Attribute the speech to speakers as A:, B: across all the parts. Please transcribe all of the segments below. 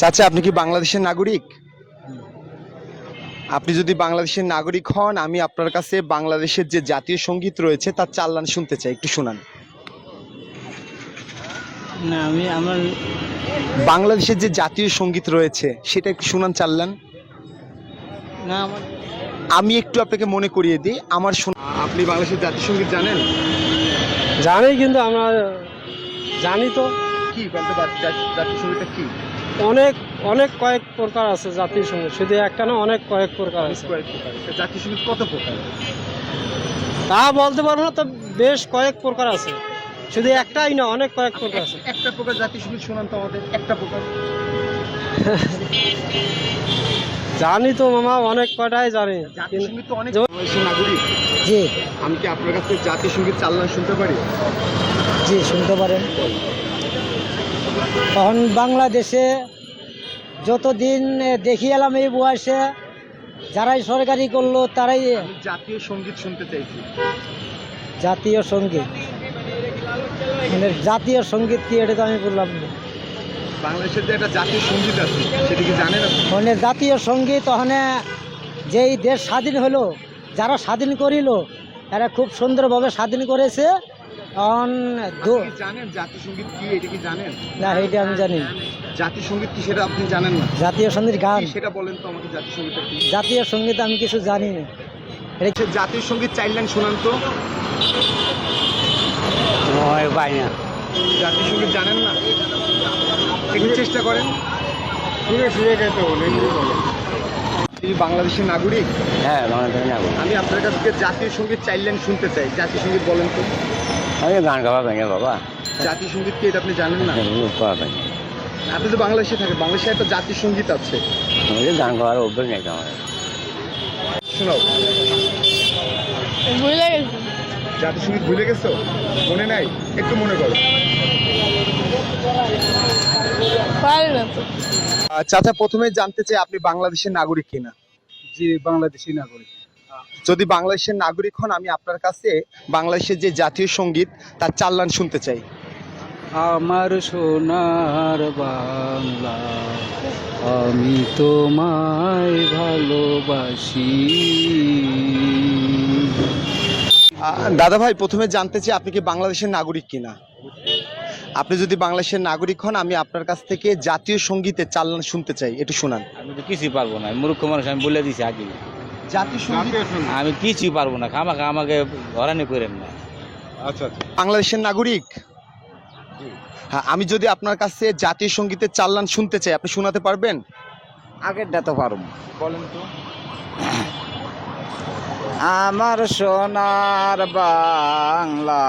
A: চাচা আপনি কি বাংলাদেশের নাগরিক? আপনি যদি বাংলাদেশের নাগরিক হন আমি আপনার কাছে বাংলাদেশের যে জাতীয় সংগীত রয়েছে তার চাল্লান শুনতে চাই। একটু শোনান।
B: না আমি আমার
A: বাংলাদেশের যে জাতীয় সংগীত রয়েছে সেটা একটু শোনান চাল্লান
B: না আমার
A: আমি একটু আপনাকে মনে করিয়ে দিই আমার আপনি বাংলাদেশের জাতীয় সংগীত জানেন?
B: জানি কিন্তু আমরা জানি তো।
A: কি জাতীয় সঙ্গীতটা কি?
B: অনেক অনেক কয়েক প্রকার আছে জাতির সংগীত শুধু একটা না অনেক কয়েক প্রকার আছে।
A: জাতীয় সংগীত কত প্রকার
B: তা বলতে পারব না তো বেশ কয়েক প্রকার আছে। শুধু একটাই না অনেক কয়েক প্রকার আছে।
A: একটা প্রকার জাতীয় সংগীত শোনান তো আমাদের একটা প্রকার।
B: জানি তো মামা অনেক কয়টাই জানি।
A: তো অনেক নাগরিক।
B: জি।
A: আমি কি আপনার কাছে জাতীয় সংগীত চাল্লান শুনতে পারি?
B: জি শুনতে পারেন। তখন বাংলাদেশে যতদিন দেখি এলাম এই বয়সে যারাই সরকারি করল তারাই
A: জাতীয় সংগীত শুনতে চাইছি।
B: জাতীয় সংগীত। মানে জাতীয় সংগীত কি এটা তো আমি বললাম না।
A: বাংলাদেশের যে একটা জাতীয় সংগীত আছে সেটা কি জানেন
B: মানে জাতীয় সংগীত ওখানে যেই দেশ স্বাধীন হলো যারা স্বাধীন করিল এরা খুব সুন্দরভাবে স্বাধীন করেছে। দু-
A: জানেন জাতীয় সংগীত কি? এটা কি জানেন?
B: না এইটা আমি জানি।
A: জাতীয় সংগীত কি সেটা আপনি জানেন না?
B: জাতীয় সংগীত গান।
A: সেটা বলেন তো আমাকে জাতীয় সঙ্গীতটা কি?
B: জাতীয় সংগীত আমি কিছু জানি না। এটা
A: সে জাতীয় সংগীত চাইলেন শোনান তো।
B: পাই না।
A: জাতীয় সংগীত জানেন না? একটু চেষ্টা করেন। বাংলাদেশের নাগরিক?
B: হ্যাঁ বাংলাদেশ যাব
A: আমি আপনার কাছ থেকে জাতীয় সংগীত চাইলেন শুনতে চাই। জাতীয় সংগীত বলেন তো।
B: আমি গান গাওয়া ভেঙে বাবা।
A: জাতীয় সংগীত কি এটা আপনি জানেন না?
B: গাওয়া ভেঙে।
A: আপনি তো বাংলাদেশে থাকেন বাংলাদেশে একটা জাতীয় সংগীত আছে
B: গান গাওয়ার অভ্যাস নেই আমার
A: শোনাও।
C: ভুলে গেছি।
A: জাতীয় সংগীত ভুলে গেছো? মনে নাই? একটু মনে করো। চাচা প্রথমে জানতে চাই আপনি বাংলাদেশের নাগরিক কিনা?
B: জি বাংলাদেশি নাগরিক।
A: যদি বাংলাদেশের নাগরিক হন আমি আপনার কাছে বাংলাদেশের যে জাতীয় সংগীত তার চাল্লান শুনতে চাই।
B: আমার সোনার বাংলা আমি তোমায় ভালোবাসি।
A: দাদা ভাই প্রথমে জানতে চাই আপনি কি বাংলাদেশের নাগরিক কিনা? আপনি যদি বাংলাদেশের নাগরিক হন আমি আপনার কাছ থেকে জাতীয় সঙ্গীতের চাল্লান শুনতে চাই একটু শোনান।
D: আমি তো কিছুই পারব না মূর্খ মানুষ আমি বলে দিছি আগে আমি কিছুই পারব না খামাখা আমাকে হরানি করেন না।
A: আচ্ছা আচ্ছা। বাংলাদেশের নাগরিক? হ্যাঁ আমি যদি আপনার কাছে জাতীয় সঙ্গীতের চাল্লান শুনতে চাই আপনি শোনাতে পারবেন?
D: আগেরটা তো পারব।
A: বলেন তো।
D: আমার সোনার বাংলা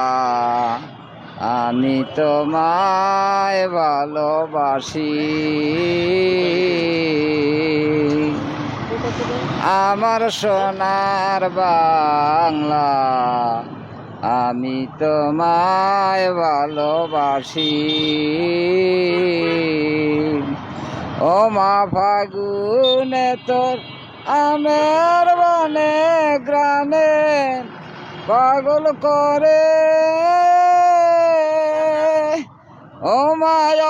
D: আমি তোমায় ভালোবাসি। আমার সোনার বাংলা, আমি তোমায় ভালোবাসি। ও মা ফাগুনে তোর আমের বনে গ্রামে পাগল করে ও মায়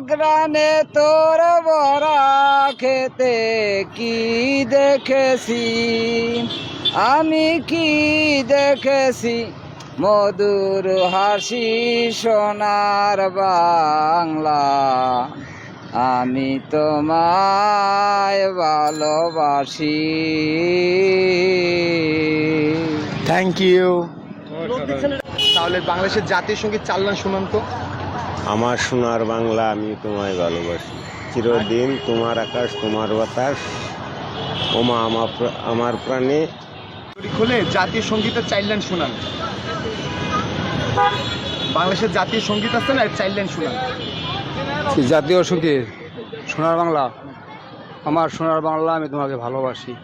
D: গ্রানে তোর বরা খেতে কি দেখেছি? আমি কি দেখেছি? মধুর হাসি সোনার বাংলা। আমি তোমায় ভালোবাসি।
A: থ্যাংক ইউ তাহলে বাংলাদেশের জাতীয় সংগীত চাল্লান শুনান তো।
E: আমার সোনার বাংলা আমি তোমায় ভালোবাসি। চিরদিন তোমার আকাশ তোমার বাতাস ওমা আমার প্রা- আমার প্রাণে।
A: খুলে জাতীয় সঙ্গীতের চাইল্ড শোনান। বাংলাদেশের জাতীয় সংগীত আছে না চাইল্ড শোনান।
B: জাতীয় সংগীত সোনার বাংলা। আমার সোনার বাংলা আমি তোমাকে ভালোবাসি।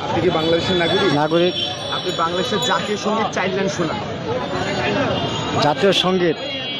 A: আপনি কি বাংলাদেশের নাগরিক?
B: নাগরিক।
A: আপনি বাংলাদেশের জাতীয় সংগীত চাইল্ড শোনান।
B: জাতীয় সংগীত?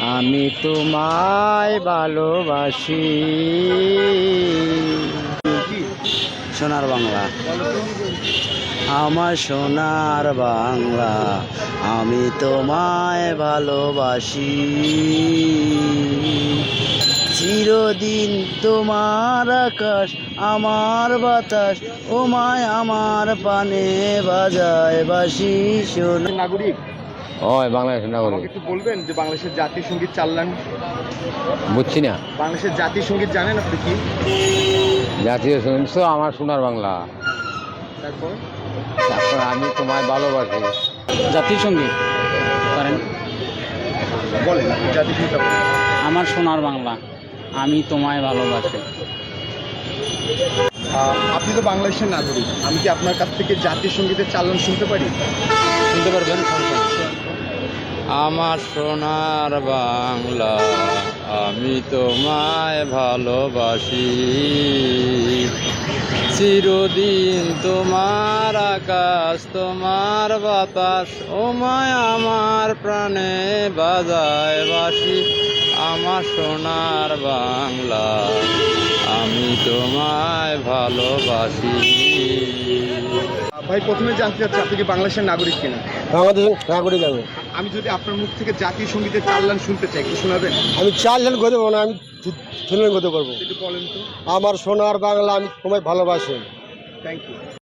F: আমি তোমায় ভালোবাসি। সোনার বাংলা। আমার সোনার বাংলা, আমি তোমায় ভালোবাসি। চিরদিন তোমার আকাশ, আমার বাতাস, ও মায় আমার পানে বাজায় বাসি সোনা।
A: নাগরিক
G: বাংলাদেশের নাগরিক।
A: একটু বলবেন যে বাংলাদেশের জাতীয় সংগীত চাললেন?
G: বুঝছি না।
A: বাংলাদেশের জাতীয় সংগীত জানেন আপনি কি?
G: জাতীয় সংগীত তো আমার সোনার বাংলা।
A: তারপর?
G: তারপর আমি তোমায় ভালোবাসি।
F: জাতীয় সংগীত করেন।
A: বলেন জাতীয় সংগীত
F: আমার সোনার বাংলা। আমি তোমায় ভালোবাসি।
A: আপনি তো বাংলাদেশের নাগরিক। আমি কি আপনার কাছ থেকে জাতীয় সঙ্গীতের চালন শুনতে পারি?
G: শুনতে পারবেন আমার সোনার বাংলা আমি তোমায় ভালোবাসি। চিরদিন তোমার আকাশ তোমার বাতাস ও মায় আমার প্রাণে বাজায় বাসি। আমার সোনার বাংলা আমি তোমায় ভালোবাসি।
A: ভাই প্রথমে জানতে চাচ্ছি আপনি কি বাংলাদেশের নাগরিক কিনা?
H: আমাদের নাগরিক আমি।
A: আমি যদি আপনার মুখ থেকে জাতীয় সঙ্গীতের চাল্লান শুনতে চাই একটু শোনাবেন?
H: আমি চার জন গতে পারব না আমি তিন জন গতে পারব।
A: একটু বলেন তো।
H: আমার সোনার বাংলা আমি তোমায় ভালোবাসি।
A: Thank you